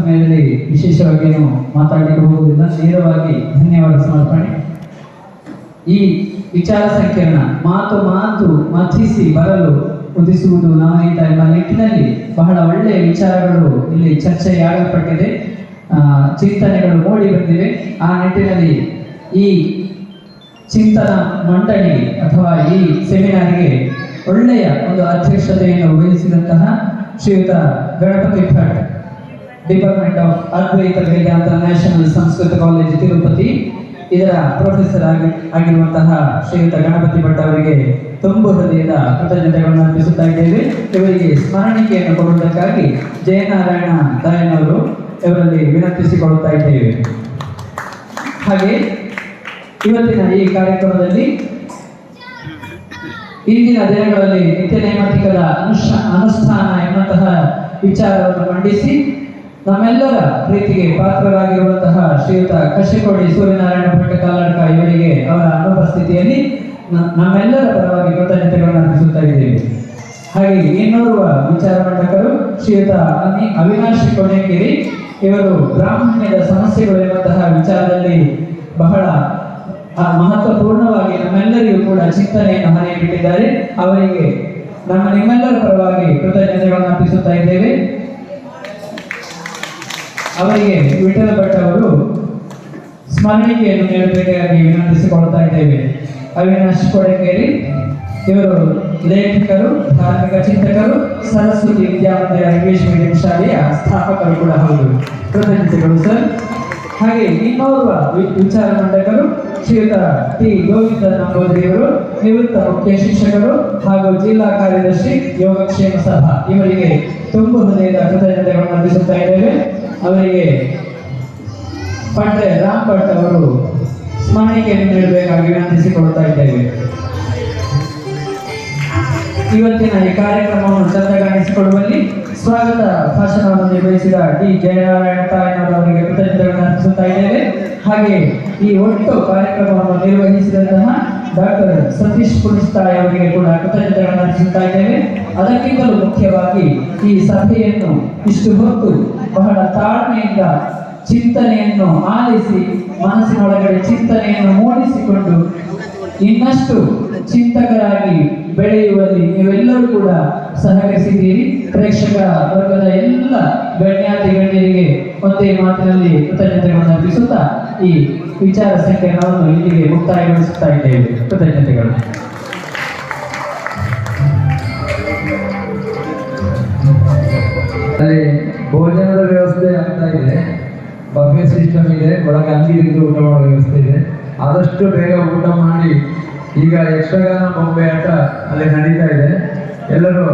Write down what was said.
ಸಮಯದಲ್ಲಿ ವಿಶೇಷವಾಗಿ ಏನು ಮಾತಾಡಲಿಕ್ಕೆ ಹೋಗುವುದಿಲ್ಲ ನೇರವಾಗಿ ಧನ್ಯವಾದ ಸಮರ್ಪಣೆ. ಈ ವಿಚಾರ ಸಂಕಿರಣ ಮಾತು ಮಾತು ಮಥಿಸಿ ಬರಲು ಉದಿಸುವುದು ನವನೀತ ಎಂಬ ನಿಟ್ಟಿನಲ್ಲಿ ಬಹಳ ಒಳ್ಳೆಯ ವಿಚಾರಗಳು ಇಲ್ಲಿ ಚರ್ಚೆಯಾಗಲ್ಪಟ್ಟಿದೆ. ಚಿಂತನೆಗಳು ಮೂಡಿ ಬಂದಿವೆ. ಆ ನಿಟ್ಟಿನಲ್ಲಿ ಈ ಚಿಂತನ ಮಂಡಳಿ ಅಥವಾ ಈ ಸೆಮಿನಾರ್ಗೆ ಒಳ್ಳೆಯ ಒಂದು ಅಧ್ಯಕ್ಷತೆಯನ್ನು ವಹಿಸಿದಂತಹ ಶ್ರೀಯುತ Ganapati Bhat. Department of Advaita Vedanta national Sanskrit college Tirupati ಇದರ ಪ್ರೊಫೆಸರ್ ಆಗಿ, ಆಗಿರುವಂತಹ ಶ್ರೀಯುತ ಗಣಪತಿ ಭಟ್ ಅವರಿಗೆ ತುಂಬು ಹೃದಯದ ಕೃತಜ್ಞತೆಗಳನ್ನು ಅರ್ಪಿಸುತ್ತಾ ಇದ್ದೇವೆ. ಇವರಿಗೆ ಸ್ಮರಣಿಕೆಯನ್ನು ಕೊಡುವುದಕ್ಕಾಗಿ ಜಯನಾರಾಯಣ ದಯನವರು ಇವರಲ್ಲಿ ವಿನಂತಿಸಿಕೊಳ್ಳುತ್ತಾ ಇದ್ದೇವೆ. ಹಾಗೆ ಇವತ್ತಿನ ಈ ಕಾರ್ಯಕ್ರಮದಲ್ಲಿ ಇಂದಿನ ದಿನಗಳಲ್ಲಿ ನಿತ್ಯ ನೈಮಿತ್ತಿಕದ ಅನುಷ್ಠ, ಅನುಷ್ಠಾನ ಎನ್ನುವಂತಹ ವಿಚಾರವನ್ನು ಮಂಡಿಸಿ ನಮ್ಮೆಲ್ಲರ ಪ್ರೀತಿಗೆ ಪಾತ್ರರಾಗಿರುವಂತಹ ಶ್ರೀಯುತ ಕಶಿಕೋಡಿ ಸೂರ್ಯನಾರಾಯಣ ಭಟ್ ಕಾಲಡ್ಕ ಇವರಿಗೆ ಅವರ ಅನುಪಸ್ಥಿತಿಯಲ್ಲಿ ನಮ್ಮೆಲ್ಲರ ಪರವಾಗಿ ಕೃತಜ್ಞತೆಗಳನ್ನು ಅರ್ಪಿಸುತ್ತಾ ಇದ್ದೇವೆ. ಹಾಗೆ ಇನ್ನೋರ್ವ ವಿಚಾರ ಮಂಡಕರು, ಶ್ರೀಯುತ ಅವಿನಾಶಿ ಕೊನೆಗಿರಿ ಇವರು ಬ್ರಾಹ್ಮಣ್ಯದ ಸಮಸ್ಯೆಗಳು ಎನ್ನುವಂತಹ ವಿಚಾರದಲ್ಲಿ ಬಹಳ ಮಹತ್ವಪೂರ್ಣವಾಗಿ ನಮ್ಮೆಲ್ಲರಿಗೂ ಕೂಡ ಚಿಂತನೆಯನ್ನು ಹರಿಯಬಿಟ್ಟಿದ್ದಾರೆ ಅವರಿಗೆ ನಮ್ಮ ನಿಮ್ಮೆಲ್ಲರ ಪರವಾಗಿ ಕೃತಜ್ಞತೆಗಳನ್ನು ಅರ್ಪಿಸುತ್ತಾ ಇದ್ದೇವೆ. ಅವರಿಗೆ ವಿಠಲ ಭಟ್ ಅವರು ಸ್ಮರಣಿಕೆಯನ್ನು ನೀಡಬೇಕಾಗಿ ವಿನಂತಿಸಿಕೊಳ್ತಾ ಇದ್ದೇವೆ. ಅವಿನಾಶ್ ಕೊಡಗೇರಿ ಇವರು ಲೇಖಕರು, ಧಾರ್ಮಿಕ ಚಿಂತಕರು, ಸರಸ್ವತಿ ವಿದ್ಯಾಮಂದಿರ ಇಂಗ್ಲಿಷ್ ಮೀಡಿಯಂ ಶಾಲೆಯ ಸ್ಥಾಪಕರು ಕೂಡ ಹೌದು. ಕೃತಜ್ಞತೆಗಳು ಸರ್. ಹಾಗೆ ಇನ್ನೋರ್ವ ವಿಚಾರ ಮಂಡಕರು ಶ್ರೀಯುತ ಟಿ. ಗೋವಿಂದ ನಂಬೋದಿಯವರು ನಿವೃತ್ತ ಮುಖ್ಯ ಶಿಕ್ಷಕರು ಹಾಗೂ ಜಿಲ್ಲಾ ಕಾರ್ಯದರ್ಶಿ ಯೋಗಕ್ಷೇಮ ಸಭಾ. ಇವರಿಗೆ ತುಂಬ ಹೃದಯದ ಕೃತಜ್ಞತೆಗಳನ್ನು ಅರ್ಪಿಸುತ್ತಾ ಇದ್ದೇವೆ. ಅವರಿಗೆ ಪಟ್ಟೆ ರಾಮ್ ಭಟ್ ಅವರು ಸ್ಮರಣಿಕೆಯನ್ನು ನೀಡಬೇಕಾಗಿ ವಿನಂತಿಸಿಕೊಳ್ತಾ ಇದ್ದೇವೆ. ಇವತ್ತಿನ ಈ ಕಾರ್ಯಕ್ರಮವನ್ನು ಚಂದಗಾಣಿಸಿಕೊಳ್ಳುವಲ್ಲಿ ಸ್ವಾಗತ ಭಾಷಣವನ್ನು ನಿರ್ವಹಿಸಿದ ಡಿ ಜಯನಾರಾಯಣ ತಾಯನವರವರಿಗೆ ಕೃತಜ್ಞತೆಗಳನ್ನು ಅರ್ಪಿಸುತ್ತಾ ಇದ್ದೇವೆ. ಹಾಗೆ ಈ ಒಟ್ಟು ಕಾರ್ಯಕ್ರಮವನ್ನು ನಿರ್ವಹಿಸಿದಂತಹ ಡಾಕ್ಟರ್ ಸತೀಶ್ ಪುಣಿಸ್ತಾಯ್ ಅವರಿಗೆ ಕೂಡ ಕೃತಜ್ಞತೆಗಳನ್ನು ಅರ್ಪಿಸುತ್ತಾ ಇದ್ದೇವೆ. ಅದಕ್ಕಿಂತಲೂ ಮುಖ್ಯವಾಗಿ ಈ ಸಭೆಯನ್ನು ಇಷ್ಟು ಹೊತ್ತು ಬಹಳ ತಾಳ್ಮೆಯಿಂದ, ಚಿಂತನೆಯನ್ನು ಆಲಿಸಿ, ಮನಸ್ಸಿನೊಳಗಡೆ ಚಿಂತನೆಯನ್ನು ಮೂಡಿಸಿಕೊಂಡು ಇನ್ನಷ್ಟು ಚಿಂತಕರಾಗಿ ಬೆಳೆಯುವಲ್ಲಿ ನೀವೆಲ್ಲರೂ ಕೂಡ ಸಹಕರಿಸಿದ್ದೀರಿ. ಪ್ರೇಕ್ಷಕ ವರ್ಗದ ಎಲ್ಲ ಗಣ್ಯಾತಿ ಗಣ್ಯರಿಗೆ ಒಂದೇ ಮಾತಿನಲ್ಲಿ ಕೃತಜ್ಞತೆಗಳನ್ನು ಈ ವಿಚಾರ ಸಂಕಿರಣವನ್ನು ಇಲ್ಲಿಗೆ ಮುಕ್ತಾಯಗೊಳಿಸುತ್ತಾ ಇದ್ದೇವೆ. ಕೃತಜ್ಞತೆಗಳು. ಅಲ್ಲಿ ಭೋಜನದ ವ್ಯವಸ್ಥೆ ಆಗ್ತಾ ಇದೆ. ಬಫೆ ಸಿಸ್ಟಮ್ ಇದೆ, ಒಳಗೆ ಅಂಗಡಿ ಊಟ ಮಾಡೋ ವ್ಯವಸ್ಥೆ ಇದೆ. ಆದಷ್ಟು ಬೇಗ ಊಟ ಮಾಡಿ, ಈಗ ಯಕ್ಷಗಾನ ಬೊಂಬೆ ಆಟ ಅಲ್ಲಿ ನಡೀತಾ ಇದೆ. ಎಲ್ಲರೂ